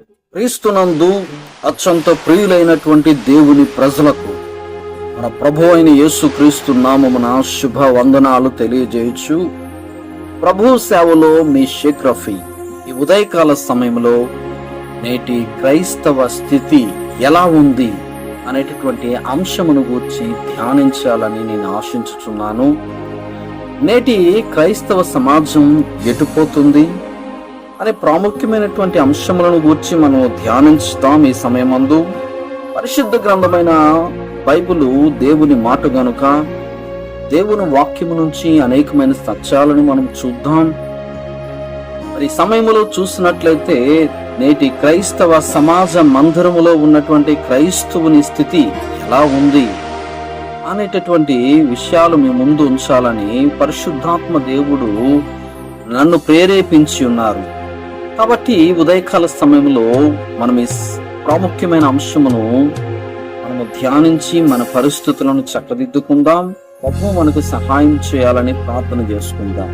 క్రీస్తునందు అత్యంత ప్రియులైనటువంటి దేవుని ప్రజలకు మన ప్రభు అయిన యేసు క్రీస్తు నామమున శుభ వందనాలు తెలియజేయచ్చు. ప్రభు సేవలో మీ షేక్ రఫీ ఈ ఉదయకాల సమయంలో నేటి క్రైస్తవ స్థితి ఎలా ఉంది అనేటటువంటి అంశమును గూర్చి ధ్యానించాలని నేను ఆశించుచున్నాను. నేటి క్రైస్తవ సమాజం ఎటుపోతుంది? అనే ప్రాముఖ్యమైనటువంటి అంశములను గూర్చి మనం ధ్యానించుతాం ఈ సమయమందు. పరిశుద్ధ గ్రంథమైన బైబిలు దేవుని మాట గనుక దేవుని వాక్యము నుంచి అనేకమైన సత్యాలను మనం చూద్దాం. మరి ఈ సమయంలో చూసినట్లయితే నేటి క్రైస్తవ సమాజ మందిరములో ఉన్నటువంటి క్రైస్తవుని స్థితి ఎలా ఉంది అనేటటువంటి విషయాలు మీ ముందు ఉంచాలని పరిశుద్ధాత్మ దేవుడు నన్ను ప్రేరేపించి ఉన్నారు. కాబట్టి ఉదయకాల సమయంలో మనం ఈ ప్రాముఖ్యమైన అంశమును మనము ధ్యానించి మన పరిస్థితులను చక్కదిద్దుకుందాం. ప్రభు మనకు సహాయం చేయాలని ప్రార్థన చేసుకుందాం.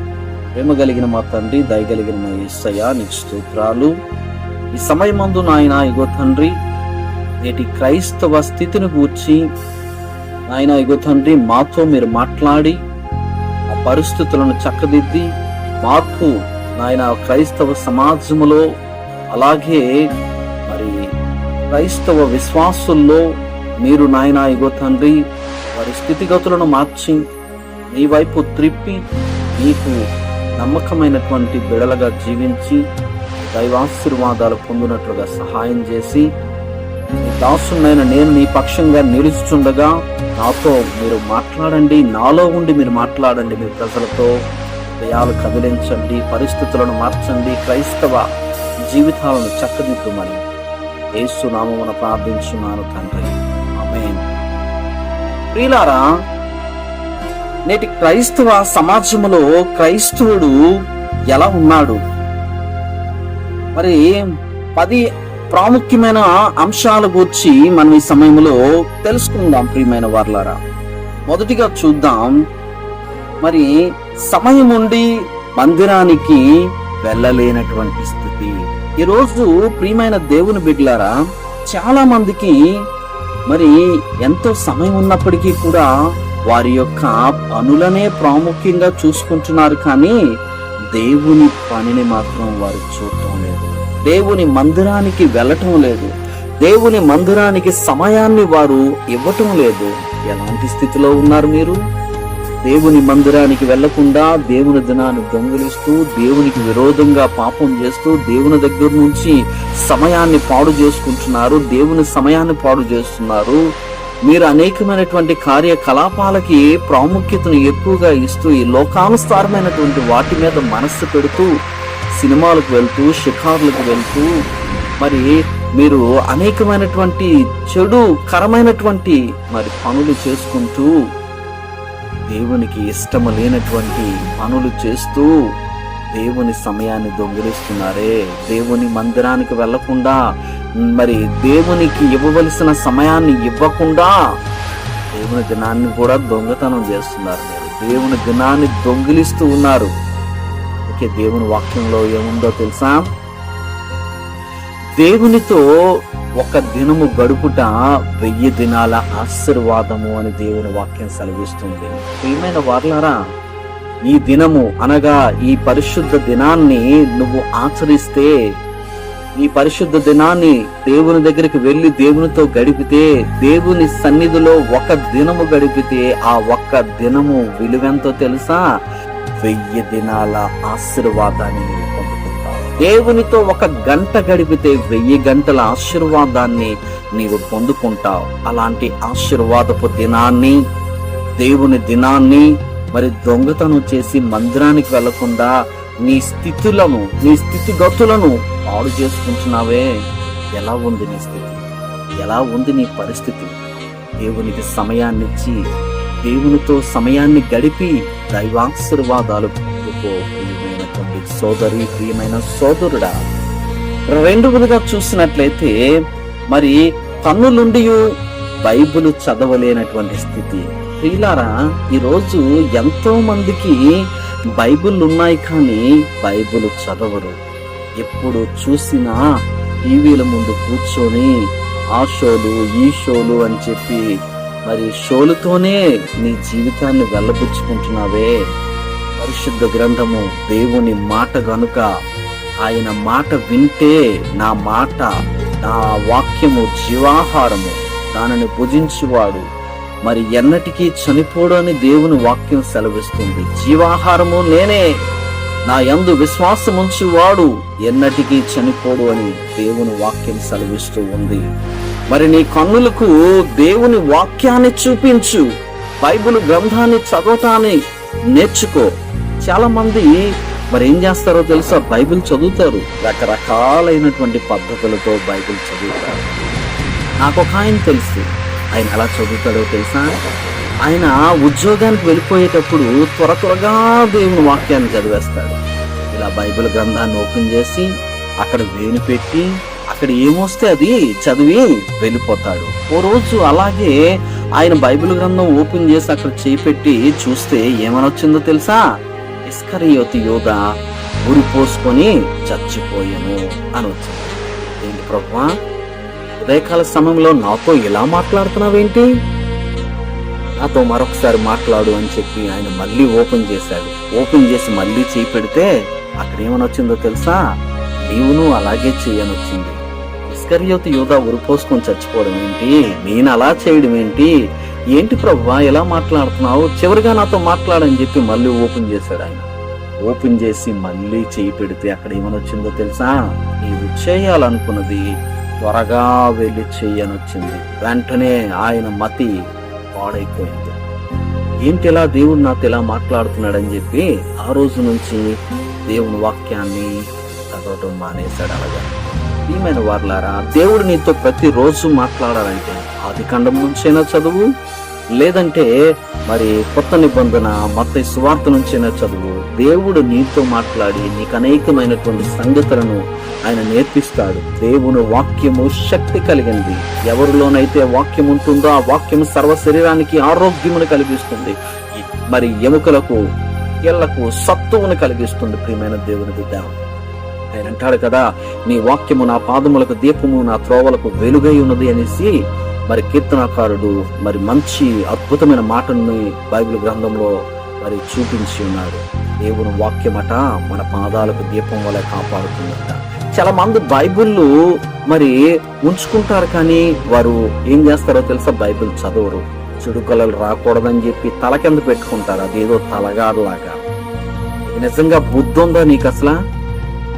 ప్రేమ కలిగిన మా తండ్రి దయగలిగిన మా యేసయ్య నీకు స్తోత్రాలు. ఈ సమయమందు నాయన ఇగో తండ్రి నేటి క్రైస్తవ స్థితిని గూర్చి నాయన ఇగో తండ్రి మాతో మీరు మాట్లాడి ఆ పరిస్థితులను చక్కదిద్ది మాకు నాయన క్రైస్తవ సమాజములో అలాగే మరి క్రైస్తవ విశ్వాసుల్లో మీరు నాయన ఇగో తండ్రి వారి స్థితిగతులను మార్చి నీ వైపు త్రిప్పి నీకు నమ్మకమైనటువంటి బిడలగా జీవించి దైవాశీర్వాదాలు పొందినట్లుగా సహాయం చేసి నీ దాసునైన నేను నీ పక్షంగా నిలుస్తుండగా నాతో మీరు మాట్లాడండి నాలో ఉండి మీరు మాట్లాడండి మీ ప్రజలతో. హృదయాలు కదిలించండి పరిస్థితులను మార్చండి క్రైస్తవ జీవితాలను చక్కదిద్దుమని ఏసునామమున ప్రార్థించున్నాను తండ్రి. ఆమేన్. ప్రియులారా నేటి క్రైస్తవ సమాజంలో క్రైస్తవుడు ఎలా ఉన్నాడు? మరి పది ప్రాముఖ్యమైన అంశాల గురించి మనం ఈ సమయంలో తెలుసుకుందాం ప్రియమైన వార్లారా. మొదటిగా చూద్దాం మరి సమయం ఉండి మందిరానికి వెళ్ళలేనటువంటి స్థితి. ఈరోజు ప్రియమైన దేవుని బిడ్లారా చాలా మందికి మరి ఎంతో సమయం ఉన్నప్పటికీ కూడా వారి యొక్క పనులనే ప్రాముఖ్యంగా చూసుకుంటున్నారు కానీ దేవుని పనిని మాత్రం వారు చూడటం లేదు. దేవుని మందిరానికి వెళ్ళటం లేదు. దేవుని మందిరానికి సమయాన్ని వారు ఇవ్వటం లేదు. ఎలాంటి స్థితిలో ఉన్నారు మీరు? దేవుని మందిరానికి వెళ్ళకుండా దేవుని దినాన్ని దొంగిలిస్తూ దేవునికి విరోధంగా పాపం చేస్తూ దేవుని దగ్గర నుంచి సమయాన్ని పాడు చేసుకుంటున్నారు దేవుని సమయాన్ని పాడు చేస్తున్నారు. మీరు అనేకమైనటువంటి కార్యకలాపాలకి ప్రాముఖ్యతను ఎక్కువగా ఇస్తూ ఈ లోకానుసారమైనటువంటి వాటి మీద మనస్సు పెడుతూ సినిమాలకు వెళ్తూ షికారులకు వెళ్తూ మరి మీరు అనేకమైనటువంటి చెడు కరమైనటువంటి మరి పనులు చేసుకుంటూ దేవునికి ఇష్టము లేనటువంటి పనులు చేస్తూ దేవుని సమయాన్ని దొంగిలిస్తున్నారే. దేవుని మందిరానికి వెళ్ళకుండా మరి దేవునికి ఇవ్వవలసిన సమయాన్ని ఇవ్వకుండా దేవుని దినాన్ని కూడా దొంగతనం చేస్తున్నారు మీరు. దేవుని దినాన్ని దొంగిలిస్తూ ఉన్నారు. ఓకే దేవుని వాక్యంలో ఏముందో తెలుసా? దేవునితో ఒక దినము గడుపుట వెయ్యి దినాల ఆశీర్వాదము అని దేవుని వాక్యం సెలవిస్తుంది. ప్రియమైన వార్లారా ఈ దినము అనగా ఈ పరిశుద్ధ దినాన్ని నువ్వు ఆచరిస్తే ఈ పరిశుద్ధ దినాన్ని దేవుని దగ్గరికి వెళ్ళి దేవునితో గడిపితే దేవుని సన్నిధిలో ఒక దినము గడిపితే ఆ ఒక్క దినము విలువెంతో తెలుసా? వెయ్యి దినాల ఆశీర్వాదాన్ని దేవునితో ఒక గంట గడిపితే వెయ్యి గంటల ఆశీర్వాదాన్ని నీవు పొందుకుంటావు. అలాంటి ఆశీర్వాదపు దినాన్ని దేవుని దినాన్ని మరి దొంగతనం చేసి మందిరానికి వెళ్ళకుండా నీ స్థితులను నీ స్థితిగతులను పాడు చేసుకుంటున్నావే. ఎలా ఉంది నీ స్థితి? ఎలా ఉంది నీ పరిస్థితి? దేవునికి సమయాన్నిచ్చి దేవునితో సమయాన్ని గడిపి దైవాశీర్వాదాలు పొందుకో. సోదరి ప్రియమైన సోదరుడా రెండవదిగా చూసినట్లయితే మరి కన్నులుండి బైబుల్ చదవలేనటువంటి స్థితి. ప్రియులారా ఈరోజు ఎంతో మందికి బైబుల్ ఉన్నాయి కానీ బైబుల్ చదవరు. ఎప్పుడు చూసినా టీవీల ముందు కూర్చొని ఆ షోలు ఈ షోలు అని చెప్పి మరి షోలతోనే నీ జీవితాన్ని వెళ్ళబుచ్చుకుంటున్నావే. పరిశుద్ధ గ్రంథము దేవుని మాట గనుక ఆయన మాట వింటే నా మాట నా వాక్యము జీవాహారము. దానిని భుజించువాడు. మరి ఎన్నటికీ చనిపోడు అని దేవుని వాక్యం సెలవిస్తుంది. జీవాహారము నేనే నా యందు విశ్వాసముంచువాడు. ఎన్నటికీ చనిపోడు అని దేవుని వాక్యం సెలవిస్తూ ఉంది. మరి నీ కన్నులకు దేవుని వాక్యాన్ని చూపించు. బైబిల్ గ్రంథాన్ని చదవటాన్ని నేర్చుకో. చాలా మంది మరి ఏం చేస్తారో తెలుసా? బైబిల్ చదువుతారు. రకరకాలైనటువంటి పద్ధతులతో బైబిల్ చదువుతారు. నాకు ఒక ఆయన తెలుసు. ఆయన ఎలా చదువుతాడో తెలుసా? ఆయన ఉద్యోగానికి వెళ్ళిపోయేటప్పుడు త్వర త్వరగా దేవుని వాక్యాన్ని చదివేస్తాడు. ఇలా బైబిల్ గ్రంథాన్ని ఓపెన్ చేసి అక్కడ వేణి పెట్టి అక్కడ ఏమొస్తే అది చదివి వెళ్ళిపోతాడు. ఓ రోజు అలాగే ఆయన బైబిల్ గ్రంథం ఓపెన్ చేసి అక్కడ చేపెట్టి చూస్తే ఏమనొచ్చిందో తెలుసా? ఇస్కరియోతి యోధ ఉరి పోసుకొని చచ్చిపోయాను అని వచ్చింది ఏంటి ప్రభా? ఉదయకాల సమయంలో నాతో ఇలా మాట్లాడుతున్నావేంటి? నాతో మరొకసారి మాట్లాడు అని చెప్పి ఆయన మళ్ళీ ఓపెన్ చేశాడు. ఓపెన్ చేసి మళ్ళీ చేయి పెడితే అక్కడ ఏమనొచ్చిందో తెలుసా? నీవును అలాగే చేయని వచ్చింది ఇస్కరియోతి యూద ఉరిపోసుకొని చచ్చిపోవడం ఏంటి నేను అలా చేయడం ఏంటి ఏంటి ప్రభా ఎలా మాట్లాడుతున్నావు? చివరిగా నాతో మాట్లాడని చెప్పి మళ్ళీ ఓపెన్ చేశాడు ఆయన. ఓపెన్ చేసి మళ్ళీ చేయి పెడితే అక్కడ ఏమని వచ్చిందో తెలుసా? నీవు చేయాలనుకున్నది త్వరగా వెళ్ళి చేయని వచ్చింది వెంటనే ఆయన మతి పాడైపోయింది. ఏంటి ఇలా దేవుడు నాతో ఇలా మాట్లాడుతున్నాడని చెప్పి ఆ రోజు నుంచి దేవుని వాక్యాన్ని చదవటం మానేశాడు అలాగా. ప్రియమైన వార్లారా దేవుడు నీతో ప్రతిరోజు మాట్లాడాలంటే ఆది ఖండం నుంచైనా చదువు లేదంటే మరి కొత్త నిబంధన మత సువార్త నుంచైనా చదువు. దేవుడు నీతో మాట్లాడి నీకు అనేకమైనటువంటి సంగతులను ఆయన నేర్పిస్తాడు. దేవుని వాక్యము శక్తి కలిగింది. ఎవరిలోనైతే వాక్యం ఉంటుందో ఆ వాక్యం సర్వ శరీరానికి ఆరోగ్యమును కలిగిస్తుంది. మరి ఎముకలకు ఎళ్ళకు సత్తువును కలిగిస్తుంది ప్రియమైన దేవుని బిడ్డ. ఆయన అంటాడు కదా నీ వాక్యము నా పాదములకు దీపము నా త్రోవలకు వెలుగై ఉన్నది అనేసి మరి కీర్తనాకారుడు మరి మంచి అద్భుతమైన మాటల్ని బైబిల్ గ్రంథంలో మరి చూపించి ఉన్నాడు దేవుని వాక్యమట మన పాదాలకు దీపం వల్ల కాపాడుతుందట. చాలా మంది బైబిళ్ళు మరి ఉంచుకుంటారు కానీ వారు ఏం చేస్తారో తెలుసా? బైబిల్ చదవరు. చెడు కళలు రాకూడదని చెప్పి తల కింద పెట్టుకుంటారు? అదేదో తలగారులాగా నిజంగా బుద్ధి ఉందా నీకు అసలు?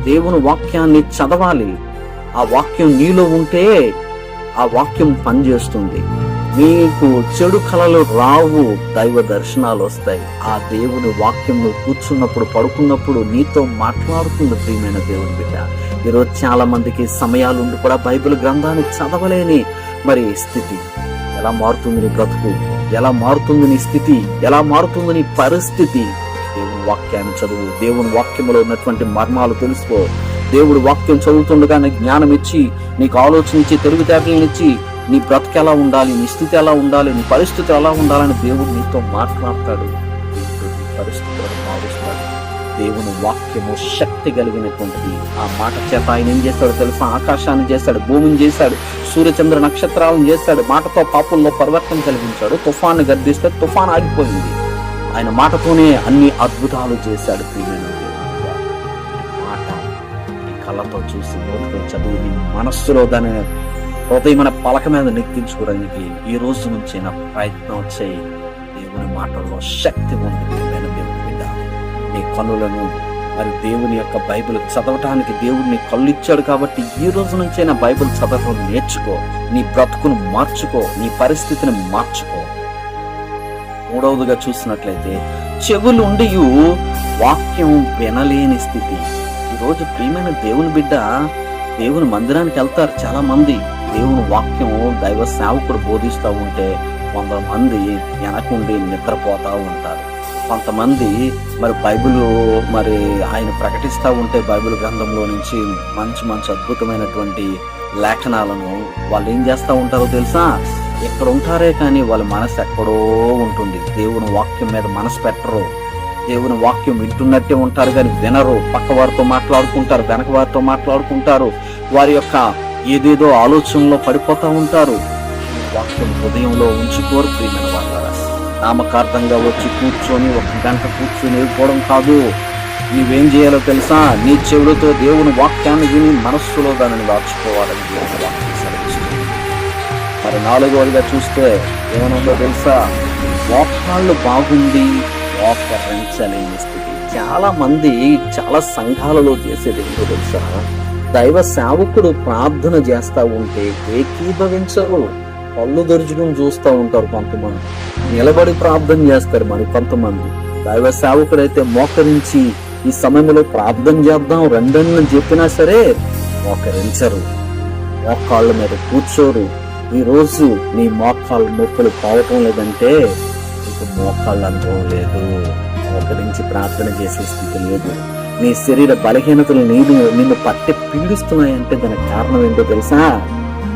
దేవుని వాక్యాన్ని చదవాలి. ఆ వాక్యం నీలో ఉంటే ఆ వాక్యం పనిచేస్తుంది. నీకు చెడు కళలు రావు దైవ దర్శనాలు వస్తాయి. ఆ దేవుని వాక్యం నువ్వు కూర్చున్నప్పుడు పడుకున్నప్పుడు నీతో మాట్లాడుతుంది ప్రియమైన దేవుని బిడ్డ. ఈరోజు చాలా మందికి సమయాలు ఉండి కూడా బైబిల్ గ్రంథాన్ని చదవలేని మరి స్థితి. ఎలా మారుతుంది నీ బ్రతుకు? ఎలా మారుతుంది నీ స్థితి? ఎలా మారుతుంది నీ పరిస్థితి? దేవుని వాక్యాన్ని చదువు. దేవుని వాక్యంలో ఉన్నటువంటి మర్మాలు తెలుసుకో. దేవుడు వాక్యం చదువుతుండగా నీకు జ్ఞానం ఇచ్చి నీకు ఆలోచన ఇచ్చి తెలివితేటలను ఇచ్చి నీ బ్రతుకు ఎలా ఉండాలి నీ స్థితి ఎలా ఉండాలి నీ పరిస్థితి ఎలా ఉండాలని దేవుడు నీతో మాట్లాడతాడు. పరిస్థితులను మారుస్తాడు దేవుని వాక్యము శక్తి కలిగినటువంటిది. ఆ మాట చేత ఆయన ఏం చేస్తాడో తెలుసా? ఆకాశాన్ని చేస్తాడు భూమిని చేశాడు సూర్యచంద్ర నక్షత్రాలను చేస్తాడు మాటతో పాపుల్లో పరివర్తన కలిగించాడు తుఫాను గర్దిస్తే తుఫాన్ ఆగిపోయింది. ఆయన మాటతోనే అన్ని అద్భుతాలు చేశాడు ప్రియమైన కళ్ళతో చూసి నోటితో చదివి మనస్సులో దాని మన పలక మీద నెక్కించుకోవడానికి ఈ రోజు నుంచి నా ప్రయత్నం చేయి. దేవుని మాటల్లో శక్తి ఉంది. బిడ్డ. నీ కన్నులను మరి దేవుని యొక్క బైబిల్ చదవటానికి దేవుడిని కళ్ళు ఇచ్చాడు కాబట్టి ఈ రోజు నుంచైనా బైబిల్ చదవడం నేర్చుకో. నీ బ్రతుకును మార్చుకో. నీ పరిస్థితిని మార్చుకో. మూడవదిగా చూసినట్లయితే చెవులు ఉండి వాక్యం వినలేని స్థితి. ఈరోజు ప్రియమైన దేవుని బిడ్డ దేవుని మందిరానికి వెళ్తారు చాలా మంది. దేవుని వాక్యం దైవ సేవకుడు బోధిస్తూ ఉంటే కొంతమంది వెనకుండి నిద్రపోతూ ఉంటారు. కొంతమంది మరి బైబిల్ మరి ఆయన ప్రకటిస్తూ ఉంటే బైబిల్ గ్రంథంలో నుంచి మంచి మంచి అద్భుతమైనటువంటి లేఖనాలను వాళ్ళు ఏం చేస్తూ ఉంటారో తెలుసా? ఎక్కడ ఉంటారే కానీ వాళ్ళ మనసు ఎక్కడో ఉంటుంది. దేవుని వాక్యం మీద మనసు పెట్టరు. దేవుని వాక్యం వింటున్నట్టే ఉంటారు కానీ వినరు. పక్క వారితో మాట్లాడుకుంటారు వెనక వారితో మాట్లాడుకుంటారు. వారి యొక్క ఏదేదో ఆలోచనలో పడిపోతూ ఉంటారు. వాక్యం హృదయంలో ఉంచుకోరు ప్రియమైన వాళ్ళ నామకార్థంగా వచ్చి కూర్చొని ఒక గంట కూర్చొని వెళ్ళిపోవడం కాదు. నీవేం చేయాలో తెలుసా? నీ చెవులతో దేవుని వాక్యాన్ని విని మనస్సులో దానిని దాచుకోవాలని దేవుని వాక్యం సెలవిస్తుంది. మరి నాలుగవదిగా చూస్తే ఏమనుందో తెలుసా? వాక్యాలు బాగుండి మోకరించలేని స్థితి. చాలా మంది చాలా సంఘాలలో చేసేది ఏంటో తెలుసా? దైవ సేవకుడు ప్రార్థన చేస్తూ ఉంటే ఏకీభవించరు. పళ్ళు దొరుచుకుని చూస్తూ ఉంటారు కొంతమంది. నిలబడి ప్రార్థన చేస్తారు మరి కొంతమంది. దైవ సేవకుడైతే మోకరించి ఈ సమయంలో ప్రార్థన చేద్దాం రెండని చెప్పినా సరే మోకరించరు. మోకాళ్ళ మీద కూర్చోరు. ఈ రోజు నీ మోకాళ్ళ నొప్పులు పోవటం లేదంటే నీకు మోకాళ్ళు అనుభవం లేదు. మోకరించి ప్రార్థన చేసే స్థితి లేదు. నీ శరీర బలహీనతలు నీదు నిన్ను పట్టి పీడిస్తున్నాయంటే దానికి కారణం ఏంటో తెలుసా?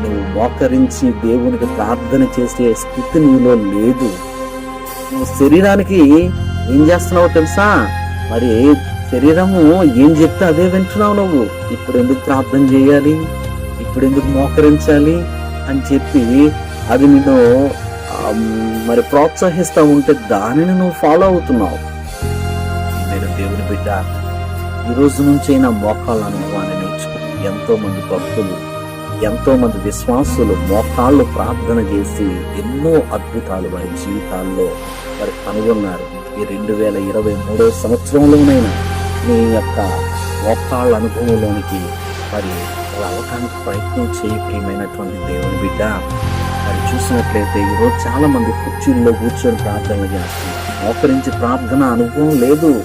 నువ్వు మోకరించి దేవునికి ప్రార్థన చేసే స్థితి నీలో లేదు. నువ్వు శరీరానికి ఏం చేస్తున్నావో తెలుసా? మరి శరీరము ఏం చెప్తే అదే వింటున్నావు నువ్వు. ఇప్పుడు ఎందుకు ప్రార్థన చేయాలి? ఇప్పుడు ఎందుకు మోకరించాలి? అని చెప్పి అది నిన్ను మరి ప్రోత్సహిస్తా ఉంటే దానిని నువ్వు ఫాలో అవుతున్నావు. మీరు దేవుని బిడ్డ ఈరోజు నుంచైనా మోకాళ్ళ అనుభవాన్ని నేర్చుకుని ఎంతోమంది భక్తులు ఎంతోమంది విశ్వాసులు మోకాళ్ళు ప్రార్థన చేసి ఎన్నో అద్భుతాలు వారి జీవితాల్లో వారు కనుగొన్నారు. ఈ రెండు వేల ఇరవై మూడో సంవత్సరంలోనైనా నీ యొక్క మోకాళ్ళ అనుభవంలోనికి మరి రావటానికి ప్రయత్నం చేయి ప్రియమైనటువంటి దేవుని బిడ్డ. మరి చూసినట్లయితే ఈరోజు చాలా మంది కుర్చీల్లో కూర్చొని ప్రార్థన చేస్తున్నారు. మోకరించి ప్రార్థన అనుభవం లేదు.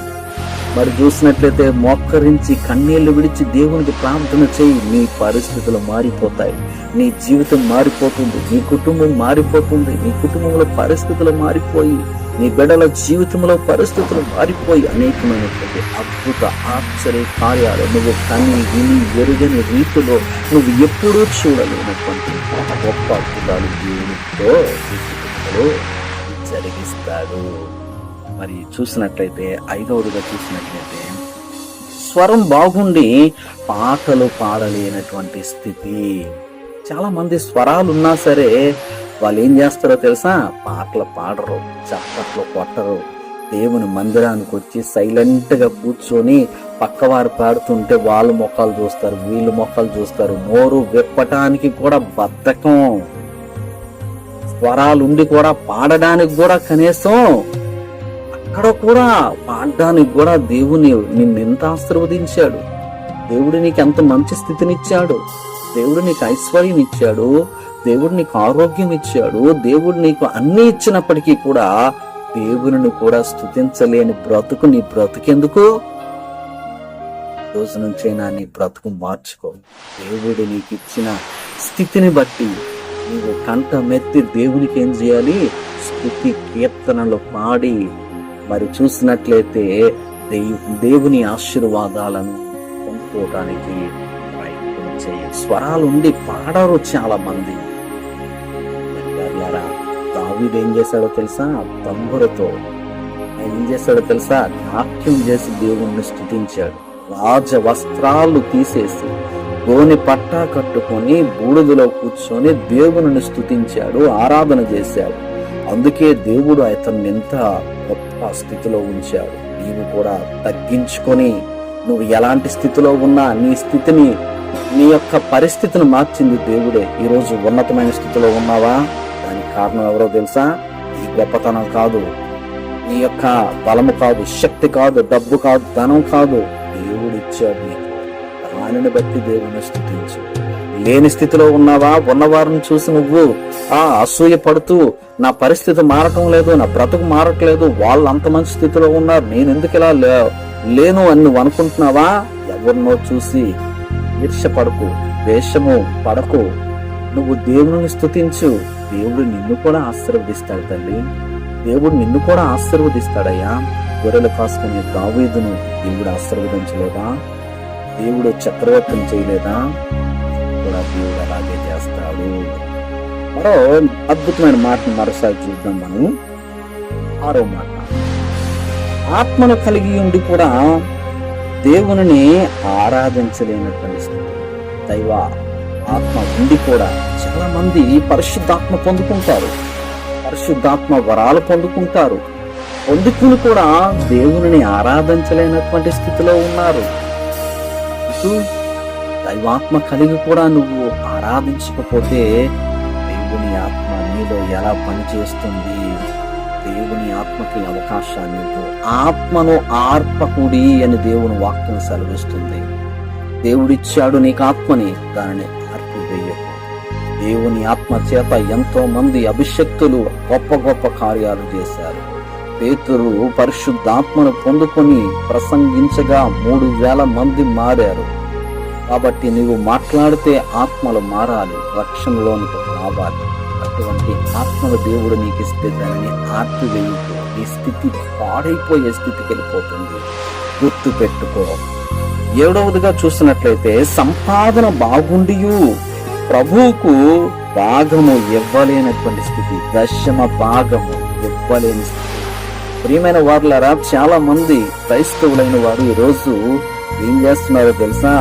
మరి చూసినట్లయితే మోక్కరించి కన్నీళ్ళు విడిచి దేవునికి ప్రార్థన చేయి. నీ పరిస్థితులు మారిపోతాయి. నీ జీవితం మారిపోతుంది. నీ కుటుంబం మారిపోతుంది. నీ కుటుంబంలో పరిస్థితులు మారిపోయి నీ బిడ్డల జీవితంలో పరిస్థితులు మారిపోయి అనేకమైనటువంటి అద్భుత ఆశ్చర్య కార్యాలు నువ్వు కని విని ఎరుగని రీతిలో నువ్వు ఎప్పుడూ చూడలేనటువంటి గొప్ప అద్భుతాలు దేవునితో జరిగిస్తాడు. మరి చూసినట్లయితే ఐదవదిగా చూసినట్లయితే స్వరం బాగుండి పాటలు పాడలేనటువంటి స్థితి. చాలా మంది స్వరాలు ఉన్నా సరే వాళ్ళు ఏం చేస్తారో తెలుసా? పాటలు పాడరు చప్పట్లు కొట్టరు. దేవుని మందిరానికి వచ్చి సైలెంట్గా కూర్చొని పక్కవారు పాడుతుంటే వాళ్ళ మొక్కలు చూస్తారు వీళ్ళు మొక్కలు చూస్తారు. నోరు విప్పటానికి కూడా బద్ధకం. స్వరాలు ఉండి కూడా పాడడానికి కూడా కనీసం అక్కడ కూడా పాడడానికి కూడా దేవుని నిన్ను ఎంత ఆశీర్వదించాడు? దేవుడు నీకు ఎంత మంచి స్థితినిచ్చాడు? దేవుడు నీకు ఐశ్వర్యం ఇచ్చాడు దేవుడు నీకు ఆరోగ్యం ఇచ్చాడు. దేవుడు నీకు అన్ని ఇచ్చినప్పటికీ కూడా దేవుని కూడా స్థుతించలేని బ్రతుకు నీ బ్రతుకెందుకు? రోజు నుంచైనా నీ బ్రతుకు మార్చుకో. దేవుడు నీకు ఇచ్చిన స్థితిని బట్టి నీవు కంట మెత్తి దేవునికి ఏం చేయాలి? స్థుతి కీర్తనలు పాడి మరి చూసినట్లయితే దేవుని ఆశీర్వాదాలను పొందుకోవటానికి స్వరాలు ఉండి పాడరు చాలా మంది మరి ఏం చేశాడో తెలుసా? తంబురతో ఆయన ఏం చేశాడో తెలుసా? నాట్యం చేసి దేవుణ్ణి స్థుతించాడు. రాజ వస్త్రాలు తీసేసి గోని పట్టా కట్టుకొని బూడిదలో కూర్చొని దేవుని స్థుతించాడు ఆరాధన చేశాడు. అందుకే దేవుడు అతన్ని ఎంత గొప్ప స్థితిలో ఉంచాడు. నీవు కూడా తగ్గించుకొని నువ్వు ఎలాంటి స్థితిలో ఉన్నా నీ స్థితిని నీ యొక్క పరిస్థితిని మార్చింది దేవుడే. ఈరోజు ఉన్నతమైన స్థితిలో ఉన్నావా? దానికి కారణం ఎవరో తెలుసా? ఈ గొప్పతనం కాదు. నీ యొక్క బలము కాదు శక్తి కాదు డబ్బు కాదు ధనం కాదు. దేవుడు ఇచ్చాడు నీకు దానిని బట్టి దేవుని స్థుతించు. లేని స్థితిలో ఉన్నావా? ఉన్నవారిని చూసి నువ్వు ఆ అసూయ పడుతూ నా పరిస్థితి మారటం లేదు నా బ్రతుకు మారట్లేదు వాళ్ళు అంత మంచి స్థితిలో ఉన్నారు నేను ఎందుకు ఇలా లేను అని నువ్వు అనుకుంటున్నావా? ఎవరినో చూసి ఈర్ష పడకు వేషము పడకు. నువ్వు దేవుని స్థుతించు దేవుడు నిన్ను కూడా ఆశీర్వదిస్తాడు తల్లి. దేవుడు నిన్ను కూడా ఆశీర్వదిస్తాడయ్యా. గొర్రెలు కాసుకునే దావేదును దేవుడు ఆశీర్వదించలేదా? దేవుడు చక్రవర్తం చేయలేదా? కూడా దేవుడు అలాగే చేస్తాడు. మరో అద్భుతమైన మాటను మరోసారి చూద్దాం మనం. ఆరో మాట. ఆత్మను కలిగి ఉండి కూడా దేవుని ఆరాధించలేనటువంటి స్థితి. దైవ ఆత్మ ఉండి కూడా చాలా మంది పరిశుద్ధాత్మ పొందుకుంటారు. పరిశుద్ధాత్మ వరాలు పొందుకుంటారు. పొందుకుని కూడా దేవుని ఆరాధించలేనటువంటి స్థితిలో ఉన్నారు. దైవాత్మ కలిగి కూడా నువ్వు ఆరాధించకపోతే దేవుని ఆత్మ నీలో ఎలా పనిచేస్తుంది? దేవుని ఆత్మకి అవకాశాన్ని ఆత్మను ఆర్పకుడి అని దేవుని వాక్యం సెలవిస్తుంది. దేవుడిచ్చాడు నీకు ఆత్మని దానిని ఆర్పివేయకు దేవుని ఆత్మ చేత ఎంతో మంది అభిషక్తులు గొప్ప గొప్ప కార్యాలు చేశారు. పేతురు పరిశుద్ధాత్మను పొందుకొని ప్రసంగించగా మూడు వేల మంది మారారు. కాబట్టి నీవు మాట్లాడితే ఆత్మలు మారాలి రక్షణలోనికి రావాలి. అటువంటి ఆత్మను దేవుడు నీకు ఇస్తే దానిని ఆర్పివేయకు ఈ స్థితి పాడైపోయే స్థితికి వెళ్ళిపోతుంది. గుర్తు పెట్టుకో. ఏడవదిగా చూసినట్లయితే సంపాదన బాగుండియు. ప్రభువుకు భాగము ఇవ్వలేనటువంటి స్థితి దశమ భాగము ఇవ్వలేని స్థితి. ప్రియమైన వారులరా చాలా మంది క్రైస్తవులైన వారు ఈరోజు ఏం చేస్తున్నారో తెలుసా?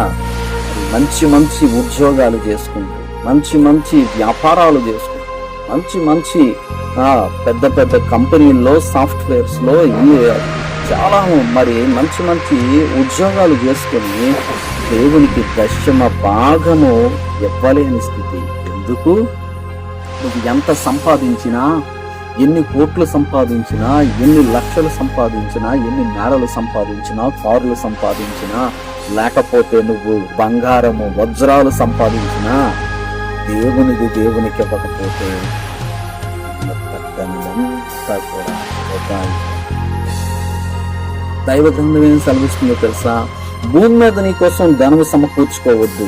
మంచి మంచి ఉద్యోగాలు చేసుకుంటూ మంచి మంచి వ్యాపారాలు చేసుకుంటూ మంచి మంచి పెద్ద పెద్ద కంపెనీల్లో సాఫ్ట్వేర్స్లో చాలా మరి మంచి మంచి ఉద్యోగాలు చేసుకుని దేవునికి దశమ భాగము ఇవ్వలేని స్థితి. ఎందుకు? నువ్వు ఎంత సంపాదించినా ఎన్ని కోట్లు సంపాదించినా ఎన్ని లక్షలు సంపాదించినా ఎన్ని నేలలు సంపాదించినా కార్లు సంపాదించినా లేకపోతే నువ్వు బంగారము వజ్రాలు సంపాదించినా దేవునిది దేవునికి ఇవ్వకపోతే మొత్తంతా కూడా దైవ గ్రంథం ఏం సెలవిస్తుందో తెలుసా? భూమి మీద నీ కోసం ధనము సమకూర్చుకోవద్దు.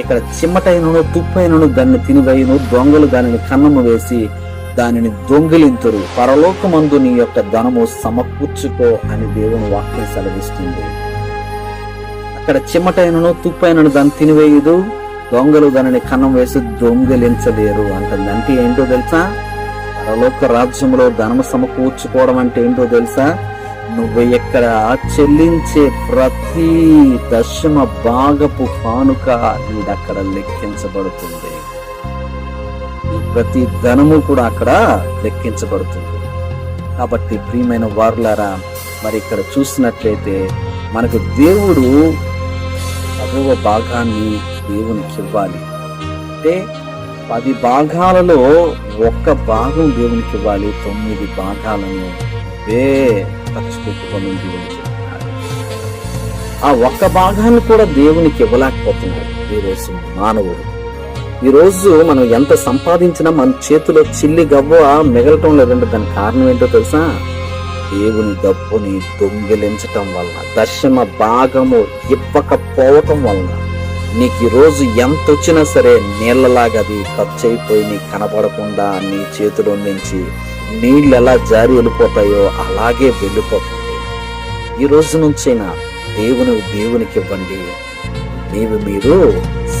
ఇక్కడ చిమ్మటైనను తుప్పైనను దాన్ని తినివేయను దొంగలు దానిని కన్నము వేసి దానిని దొంగిలింతురు. పరలోకమందు నీ యొక్క ధనము సమకూర్చుకో అని దేవుని వాక్యం సెలవిస్తుంది. అక్కడ చిమ్మటైనను తుప్పైనను దాన్ని తినివేయదు. దొంగలు దానిని కన్నం వేసి దొంగిలించలేరు అంటుంది. అంటే ఏంటో తెలుసా? పరలోక రాజ్యంలో ధనము సమకూర్చుకోవడం అంటే ఏంటో తెలుసా? నువ్వు ఇక్కడ చెల్లించే ప్రతి దశమ భాగపు కానుక అక్కడ లెక్కించబడుతుంది. ప్రతి ధనము కూడా అక్కడ లెక్కించబడుతుంది. కాబట్టి ప్రియమైన వారులారా మరి ఇక్కడ చూసినట్లయితే మనకు దేవుడు పదవ భాగాన్ని దేవునికి ఇవ్వాలి. అంటే పది భాగాలలో ఒక్క భాగం దేవునికి ఇవ్వాలి. తొమ్మిది భాగాలను వే ఖర్చు దేవునికి ఆ ఒక్క భాగాన్ని కూడా దేవునికి ఇవ్వలేకపోతున్నాడు ఈరోజు మానవుడు. ఈ రోజు మనం ఎంత సంపాదించినా మన చేతిలో చిల్లి గవ్వ మిగలటం లేదంటే దానికి కారణం ఏంటో తెలుసా? దేవుని డబ్బుని దొంగిలించటం వలన దశమ భాగము ఇవ్వకపోవటం వలన నీకు ఈరోజు ఎంత వచ్చినా సరే నీళ్ళలాగా అది ఖర్చు అయిపోయి నీకు కనపడకుండా నీ చేతిలో నుంచి నీళ్ళు ఎలా జారి వెళ్ళిపోతాయో అలాగే వెళ్ళిపోతుంది. ఈ రోజు నుంచైనా దేవుని దేవునికి ఇవ్వండి. నీవు మీరు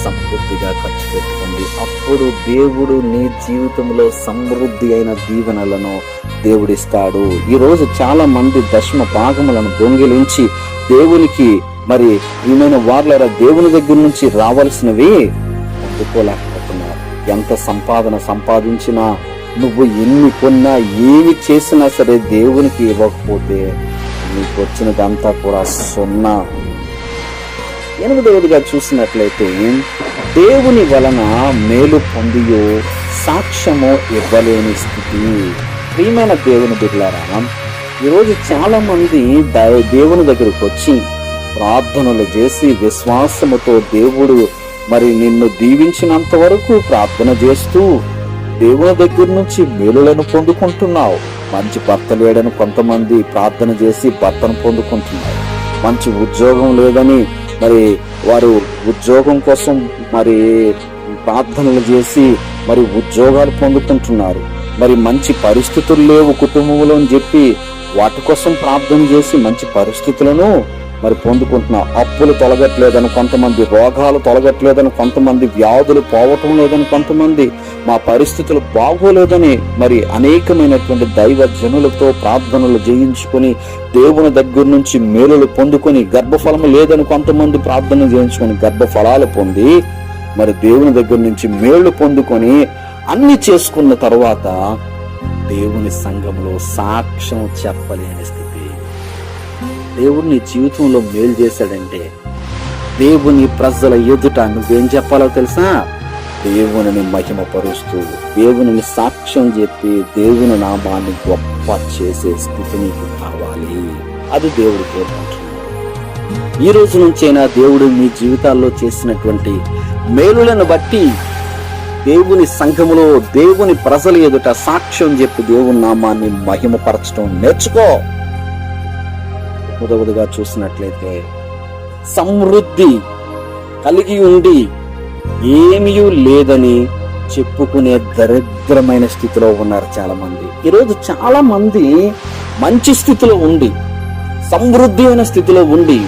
సమృద్ధిగా ఖర్చు పెట్టుకోండి. అప్పుడు దేవుడు నీ జీవితంలో సమృద్ధి అయిన దీవెనలను దేవుడిస్తాడు ఈరోజు చాలా మంది దశమ భాగములను దొంగిలించి దేవునికి మరి ఏమైనా వార్లరా దేవుని దగ్గర నుంచి రావాల్సినవి అందుకోలేకపోతున్నారు. ఎంత సంపాదన సంపాదించినా నువ్వు ఎన్ని కొన్నా ఏమి చేసినా సరే దేవునికి ఇవ్వకపోతే నీకు వచ్చినదంతా కూడా సున్నా. ఎనిమిదవదిగా చూసినట్లయితే దేవుని వలన మేలు పొందియో సాక్ష్యము ఇవ్వలేని స్థితి. ప్రియమైన దేవుని బిడ్డలారా ఈరోజు చాలామంది దేవుని దగ్గరకు వచ్చి ప్రార్థనలు చేసి విశ్వాసముతో దేవుడు మరి నిన్ను దీవించినంత వరకు ప్రార్థన చేస్తూ దేవుని దగ్గర నుంచి మేలులను పొందుకుంటున్నావు. మంచి భర్త లేడని కొంతమంది ప్రార్థన చేసి భర్తను పొందుకుంటున్నారు. మంచి ఉద్యోగం లేదని మరి వారు ఉద్యోగం కోసం మరి ప్రార్థనలు చేసి మరి ఉద్యోగాలు పొందుకుంటున్నారు. మరి మంచి పరిస్థితులు లేవు కుటుంబంలో అని చెప్పి వాటి కోసం ప్రార్థన చేసి మంచి పరిస్థితులను మరి పొందుకుంటున్నాం. అప్పులు తొలగట్లేదని కొంతమంది రోగాలు తొలగట్లేదని కొంతమంది వ్యాధులు పోవటం లేదని కొంతమంది మా పరిస్థితులు బాగోలేదని మరి అనేకమైనటువంటి దైవ జనులతో ప్రార్థనలు చేయించుకొని దేవుని దగ్గర నుంచి మేలులు పొందుకొని గర్భఫలం లేదని కొంతమంది ప్రార్థన చేయించుకొని గర్భఫలాలు పొంది మరి దేవుని దగ్గర నుంచి మేళ్ళు పొందుకొని అన్ని చేసుకున్న తర్వాత దేవుని సంఘంలో సాక్ష్యం చెప్పలేని స్థితి. దేవుడు నీ జీవితంలో మేలు చేశాడంటే దేవుని ప్రజల ఎదుట నువ్వేం చెప్పాలో తెలుసా? దేవుని మహిమపరుస్తూ దేవుని సాక్ష్యం చెప్పి దేవుని నామాన్ని గొప్ప చేసే స్థితి నీకు కావాలి. అది దేవుడు కోరుకుంటున్నాడు ఈ రోజు నుంచైనా దేవుడు మీ జీవితాల్లో చేసినటువంటి మేలులను బట్టి దేవుని సంఘములో దేవుని ప్రజల ఎదుట సాక్ష్యం చెప్పి దేవుని నామాన్ని మహిమపరచడం నేర్చుకో. మొదవదిగా చూసినట్లయితే సమృద్ధి కలిగి ఉండి ఏమీ లేదని చెప్పుకునే దరిద్రమైన స్థితిలో ఉన్నారు చాలా మంది ఈరోజు చాలా మంది మంచి స్థితిలో ఉండి సమృద్ధి అయిన స్థితిలో ఉండి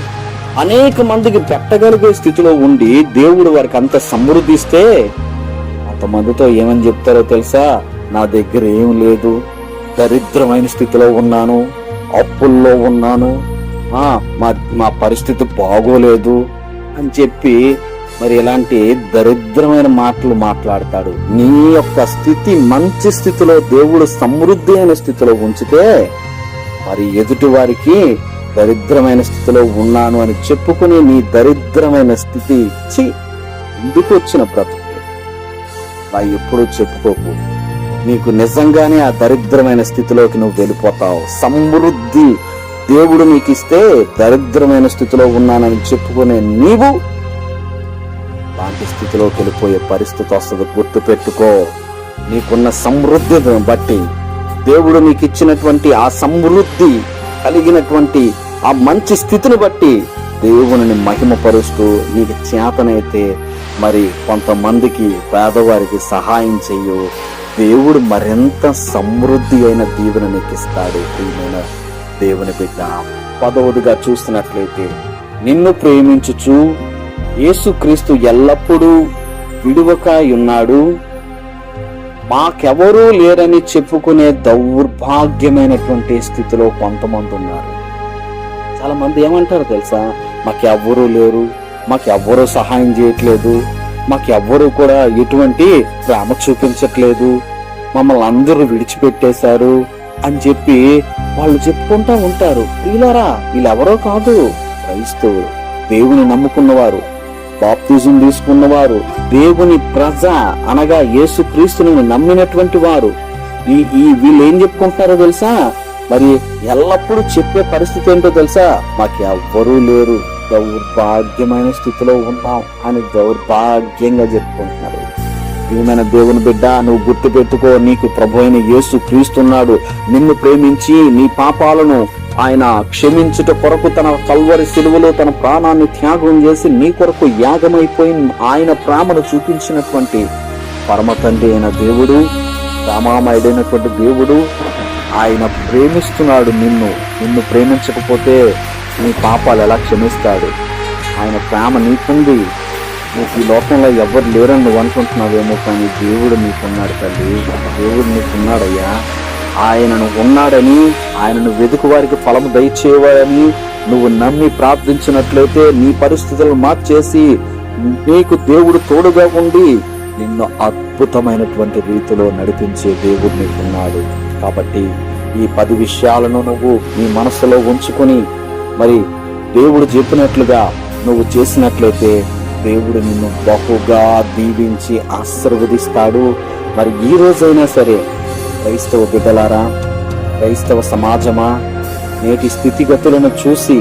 అనేక మందికి పెట్టగలిగే స్థితిలో ఉండి దేవుడు వారికి అంత సమృద్ధిస్తే కొంతమందితో అంతమందితో ఏమని చెప్తారో తెలుసా? నా దగ్గర ఏం లేదు దరిద్రమైన స్థితిలో ఉన్నాను అప్పుల్లో ఉన్నాను మా మా పరిస్థితి బాగోలేదు అని చెప్పి మరి ఇలాంటి దరిద్రమైన మాటలు మాట్లాడతాడు. నీ యొక్క స్థితి మంచి స్థితిలో దేవుడు సమృద్ధి అయిన స్థితిలో ఉంచితే మరి ఎదుటి వారికి దరిద్రమైన స్థితిలో ఉన్నాను అని చెప్పుకుని నీ దరిద్రమైన స్థితి ఇచ్చి ఎందుకు వచ్చిన బ్రతుకు? అలా ఎప్పుడూ చెప్పుకోకు. నీకు నిజంగానే ఆ దరిద్రమైన స్థితిలోకి నువ్వు వెళ్ళిపోతావు. సమృద్ధి దేవుడు నీకు ఇస్తే దరిద్రమైన స్థితిలో ఉన్నానని చెప్పుకునే నీవు లాంటి స్థితిలోకి వెళ్ళిపోయే పరిస్థితి వస్తుంది. గుర్తు పెట్టుకో. నీకున్న సమృద్ధిని బట్టి దేవుడు నీకు ఇచ్చినటువంటి ఆ సమృద్ధి కలిగినటువంటి ఆ మంచి స్థితిని బట్టి దేవుని మహిమపరుస్తూ నీకు చేతనైతే మరి కొంతమందికి పేదవారికి సహాయం చెయ్యు. దేవుడు మరింత సమృద్ధి అయిన దీవెన నీకు ఇస్తాడు దేవుని బిడ్డ. పదవదిగా చూస్తున్నట్లయితే నిన్ను ప్రేమించుచు యేసుక్రీస్తు ఎల్లప్పుడూ విడువకాయ ఉన్నాడు. మాకెవరూ లేరని చెప్పుకునే దౌర్భాగ్యమైనటువంటి స్థితిలో కొంతమంది ఉన్నారు. చాలా మంది ఏమంటారు తెలుసా? మాకెవ్వరూ లేరు మాకెవ్వరూ సహాయం చేయట్లేదు మాకెవ్వరూ కూడా ఎటువంటి ప్రేమ చూపించట్లేదు మమ్మల్ని అందరూ విడిచిపెట్టేశారు అని చెప్పి వాళ్ళు చెప్పుకుంటా ఉంటారు. వీళ్ళారా వీళ్ళెవరో కాదు క్రైస్తవులు. దేవుని నమ్ముకున్నవారు బాప్తిజం తీసుకున్నవారు దేవుని ప్రజ అనగా యేసుక్రీస్తుని నమ్మినటువంటి వారు. ఈ ఈ వీళ్ళు ఏం చెప్పుకుంటారో తెలుసా? మరి ఎల్లప్పుడూ చెప్పే పరిస్థితి ఏంటో తెలుసా? మాకు ఎవ్వరూ లేరు. దౌర్భాగ్యమైన స్థితిలో ఉన్నాం అని దౌర్భాగ్యంగా చెప్పుకుంటున్నారు. ప్రియమైన దేవుని బిడ్డ నువ్వు గుర్తు పెట్టుకో నీకు ప్రభు అయిన యేసు క్రీస్తున్నాడు నిన్ను ప్రేమించి నీ పాపాలను ఆయన క్షమించుట కొరకు తన కల్వరి సిలువలో తన ప్రాణాన్ని త్యాగం చేసి నీ కొరకు యాగమైపోయి ఆయన ప్రేమను చూపించినటువంటి పరమ తండ్రి అయిన దేవుడు రామామయుడైనటువంటి దేవుడు ఆయన ప్రేమిస్తున్నాడు నిన్ను. నిన్ను ప్రేమించకపోతే నీ పాపాలు ఎలా క్షమిస్తాడు? ఆయన ప్రేమ నీకుంది. నీకు ఈ లోకంలో ఎవరు లేరని నువ్వు అనుకుంటున్నావేమో కానీ దేవుడు నీకున్నాడు తల్లి. దేవుడు నీకున్నాడయ్యా. ఆయనను ఉన్నాడని ఆయనను వెతుకు వారికి ఫలము దయచేవాడని నువ్వు నమ్మి ప్రార్థించినట్లయితే నీ పరిస్థితులను మార్చేసి నీకు దేవుడు తోడుగా ఉండి నిన్ను అద్భుతమైనటువంటి రీతిలో నడిపించే దేవుడు నీకున్నాడు. కాబట్టి ఈ పది విషయాలను నువ్వు నీ మనసులో ఉంచుకొని మరి దేవుడు చెప్పినట్లుగా నువ్వు చేసినట్లయితే దేవుడు నిన్ను బహుగా దీవించి ఆశీర్వదిస్తాడు. మరి ఈ రోజైనా సరే క్రైస్తవ బిడ్డలారా క్రైస్తవ సమాజమా నేటి స్థితిగతులను చూసి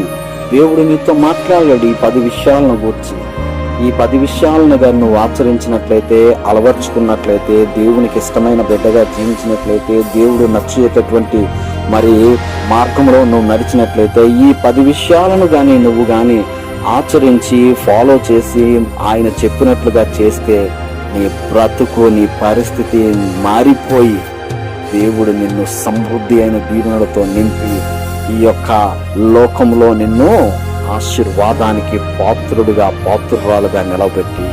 దేవుడు నీతో మాట్లాడాడు ఈ పది విషయాలను గూర్చి. ఈ పది విషయాలను కానీ నువ్వు ఆచరించినట్లయితే అలవర్చుకున్నట్లయితే దేవునికి ఇష్టమైన బిడ్డగా జీవించినట్లయితే దేవుడు నచ్చేటటువంటి మరి మార్గంలో నువ్వు నడిచినట్లయితే ఈ పది విషయాలను కానీ నువ్వు కానీ ఆచరించి ఫాలో చేసి ఆయన చెప్పినట్లుగా చేస్తే నీ బ్రతుకు నీ పరిస్థితి మారిపోయి దేవుడు నిన్ను సమృద్ధి అయిన దీవెనలతో నింపి ఈ యొక్క లోకంలో నిన్ను ఆశీర్వాదానికి పాత్రుడుగా పాత్రురాలుగా నిలబెట్టి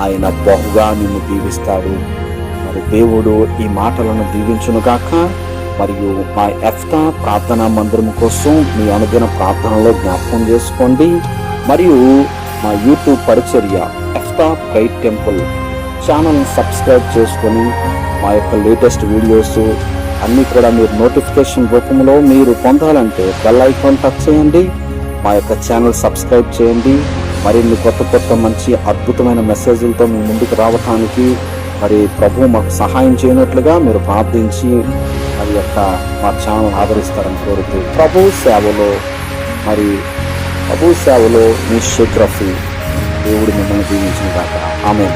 ఆయన బహుగా నిన్ను దీవిస్తాడు. మరి దేవుడు ఈ మాటలను దీవించునుగాక మరియు మా ఎఫ్తా ప్రార్థనా మందిరం కోసం మీ అనుదిన ప్రార్థనలో జ్ఞాపకం చేసుకోండి. మరియు మా యూట్యూబ్ పరిచర్య ఎఫ్తా గైడ్ టెంపుల్ ఛానల్ సబ్స్క్రైబ్ చేసుకొని మా యొక్క లేటెస్ట్ వీడియోస్ అన్నీ కూడా మీరు నోటిఫికేషన్ రూపంలో మీరు పొందాలంటే బెల్ ఐకాన్ టచ్ చేయండి మా యొక్క ఛానల్ సబ్స్క్రైబ్ చేయండి. మరిన్ని కొత్త కొత్త మంచి అద్భుతమైన మెసేజ్లతో మీ ముందుకు రావటానికి మరి ప్రభు మాకు సహాయం చేయనట్లుగా మీరు ప్రార్థించి మరి యొక్క మా ఛానల్ ఆదరిస్తారని కోరుతూ ప్రభు సేవలో మరి ప్రభు సేవలో మీ షేక్ రఫీ దేవుడు మిమ్మల్ని దీవించిన దాకా ఆమె